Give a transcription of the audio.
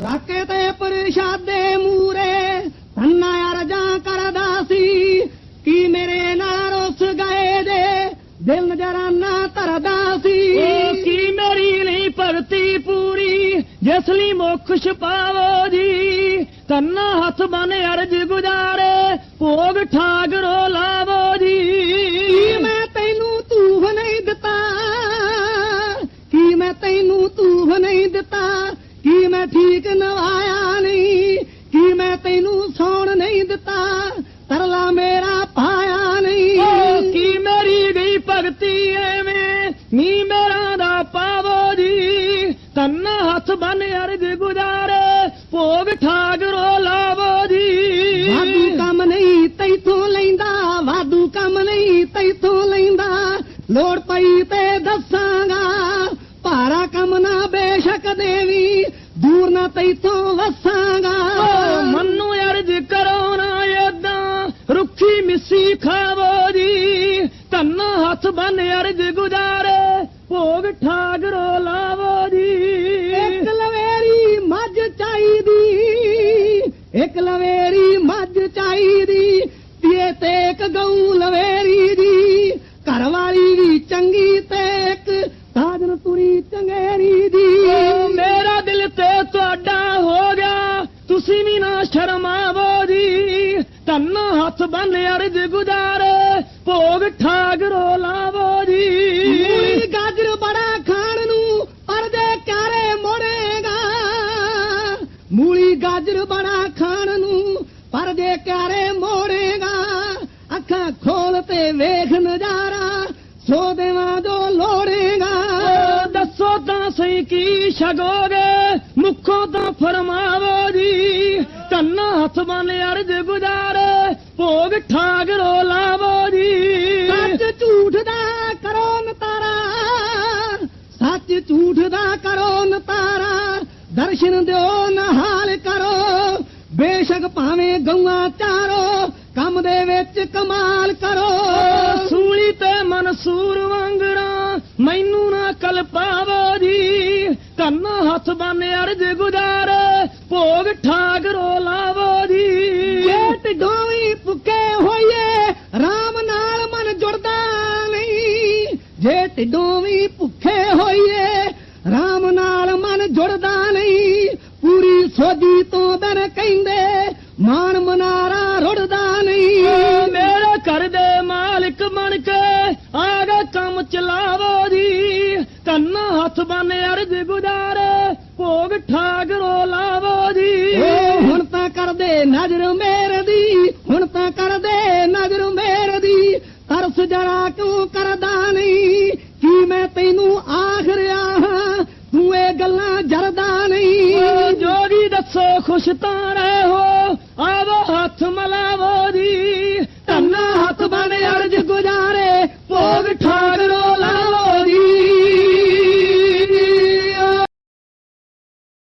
ਰਾਕੇ ਤੇ ਪ੍ਰਸ਼ਾਦੇ ਮੂਰੇ ਧੰਨਾ ਅਰਜਾਂ ਕਰਦਾ ਸੀ ਕੀ ਮੇਰੇ ਨਾਲ ਰੁੱਸ ਗਏ ਜੇ? ਦਿਲ ਨਜ਼ਰਾਨਾ ਧਰਦਾ ਸੀ। ਕੀ ਮੇਰੀ ਨਹੀਂ ਭਗਤੀ ਪੂਰੀ ਜਿਸ ਲਈ ਮੁਖ ਛਪਾਵੋ ਜੀ? ਕੰਨਾ ਹੱਥ ਬਨ ਅਰਜ ਗੁਜ਼ਾਰੇ ਭੋਗ ਠਾਗਰੋ ਲਾਵੋ ਜੀ? ਕੀ ਮੈਂ ਤੈਨੂੰ ਤੂਫ ਨਹੀਂ ਦਿੱਤਾ? ਕੀ ਮੈਂ ਤੈਨੂੰ ਤੂਫ ਨਹੀਂ ਦਿੱਤਾ? ਮੈਂ ਠੀਕ ਨਵਾਇਆ ਨਹੀਂ ਕੀ ਮੈਂ ਤੈਨੂੰ ਸੌਣ ਨਹੀਂ ਦਿੱਤਾ? ਤਰਲਾ ਮੇਰਾ ਪਾਇਆ ਨਹੀਂ। ਕੀ ਮੇਰੀ ਗਈ ਭਗਤੀ ਐਵੇਂ? ਨੀ ਮੇਰਾ ਦਾ ਪਾਵੋ ਜੀ। ਕੰਨਾ ਹੱਥ ਬਨ ਅਰਜ ਗੁਜ਼ਾਰੇ ਭੋਗ ਠਾਗਰੋ ਲਾਵੋ ਜੀ। ਵਾਧੂ ਕੰਮ ਨਹੀਂ ਤੈਥੋਂ ਲੈਂਦਾ ਵਾਧੂ ਕੰਮ ਨਹੀਂ ਤੈਥੋਂ ਲੈਂਦਾ। ਲੋੜ ਪਈ ਤੇ ਦੱਸਾਂਗਾ ਦੂਰ ਨਾ ਤੈਥੋਂ ਵਸਾਂਗਾ। ਮੰਨੂ ਅਰਜ ਕਰੋ ਨਾ ਏਦਾਂ ਰੁੱਖੀ ਮਿੱਸੀ ਖਾਵੋ ਜੀ। ਧੰਨਾ ਹੱਥ ਬੰਨ ਅਰਜ ਗੁਜ਼ਾਰੇ ਭੋਗ ਠਾਗਰੋ ਲਾਵੋ ਜੀ। ਇੱਕ ਲਵੇਰੀ ਮੱਝ ਚਾਹੀਦੀ ਇੱਕ ਲਵੇਰੀ ਮੱਝ ਚਾਹੀਦੀ। ਵੀ ਨਾ ਸ਼ਰਮਾਵੋ ਜੀ ਧੰਨਾ ਹੱਥ ਬੰਨ ਅਰਜ ਗੁਜ਼ਾਰੇ, ਭੋਗ ਠਾਗਰੋ ਲਾਵੋ ਜੀ ਮੂਲੀ ਗਾਜਰ ਬੜਾ ਖਾਣ ਨੂੰ ਪਰ ਜੇ ਕਾਰੇ ਮੋੜੇਗਾ। ਮੂਲੀ ਗਾਜਰ ਬੜਾ ਖਾਣ ਨੂੰ ਪਰਦੇ ਜੇ ਕਾਰੇ ਮੋੜੇਗਾ। ਅੱਖਾਂ ਖੋਲ ਤੇ ਵੇਖ ਨਜ਼ਾਰਾ, ਸੋ ਦੇਵਾਂ ਜੋ ਲੋੜੇਗਾ। ਤਾਂ ਸਹੀ ਕੀ ਛਗੋਗੇ ਮੁਖੋਂ ਤਾਂ ਫਰਮਾਵੋ ਜੀ। ਕੰਨਾ ਹੱਥ ਬਨ ਅਰਜ ਗੁਜ਼ਾਰੇ ਭੋਗ ਠਾਗਰੋ ਲਾਵੋ ਜੀ। ਸੱਚ ਝੂਠ ਦਾ ਕਰੋ ਨਤਾਰਾ। ਸੱਚ ਝੂਠ ਦਾ ਕਰੋ ਨਤਾਰਾ। ਦਰਸ਼ਨ ਦਿਓ ਨਹਾਲ ਕਰੋ। ਬੇਸ਼ੱਕ ਭਾਵੇਂ ਗਊਆਂ ਚਾਰੋ ਕੰਮ ਦੇ ਵਿੱਚ ਕਮਾਲ ਕਰੋ। ਸੂਲੀ ਤੇ ਮਨਸੂਰ ਵਾਂਗੜਾ ਮੈਨੂੰ ਕੰਨਾ ਹੱਥ ਬਨ ਅਰਜ ਗੁਜ਼ਾਰੇ ਭੋਗ ਠਾਗਰੋ ਲਾਵੋ ਜੀ। ਜੇਟ ਢੋਵੀ ਭੁੱਖੇ ਹੋਈਏ RAM ਨਾਲ ਮਨ ਜੁੜਦਾ ਨਹੀਂ। ਜੇ ਢਿੱਡੋਂ ਵੀ ਭੁੱਖੇ ਹੋਈਏ RAM ਨਾਲ ਮਨ ਜੁੜਦਾ ਨਹੀਂ। ਪੂਰੀ ਸੋਜੀ ਤੋਂ ਬਨ ਕਹਿੰਦੇ ਮਾਨ ਮਨਾਰਾ ਰੁੜਦਾ ਨਹੀਂ। ਮੇਰੇ ਘਰ ਦੇ ਮਾਲਕ ਬਣ ਕੇ ਆਗਾ ਕੰਮ ਚਲਾਵੋ ਬਨ ਅਰਜ ਗੁਜ਼ਾਰ ਭੋਗ ਠਾਗ ਠਾਗਰੋ ਲਾਵੋ ਜੀ। ਹੁਣ ਤਾਂ ਕਰਦੇ ਨਜ਼ਰ ਮੇਰੇ ਦੀ ਹੁਣ ਤਾਂ ਕਰਦੇ ਨਜ਼ਰ ਮੇਰੇ ਦੀ। ਤਰਸ ਜਰਾ ਕਿਉਂ ਕਰਦਾ ਨਹੀਂ? ਕੀ ਮੈਂ ਤੈਨੂੰ ਆਖਰਿਆ ਤੂੰ ਇਹ ਗੱਲਾਂ ਜਰਦਾ ਨਹੀਂ। ਜੋਗੀ ਦੱਸੋ ਖੁਸ਼ ਤਾਂ ਰਹੇ। ਹੋ ਆਵੋ ਹੱਥ ਮਲਾਵੋ ਜੀ। ਧੰਨਾ ਹੱਥ ਬਣ ਅਰਜ ਗੁਜ਼ਾਰੇ ਭੋਗ ਠਾ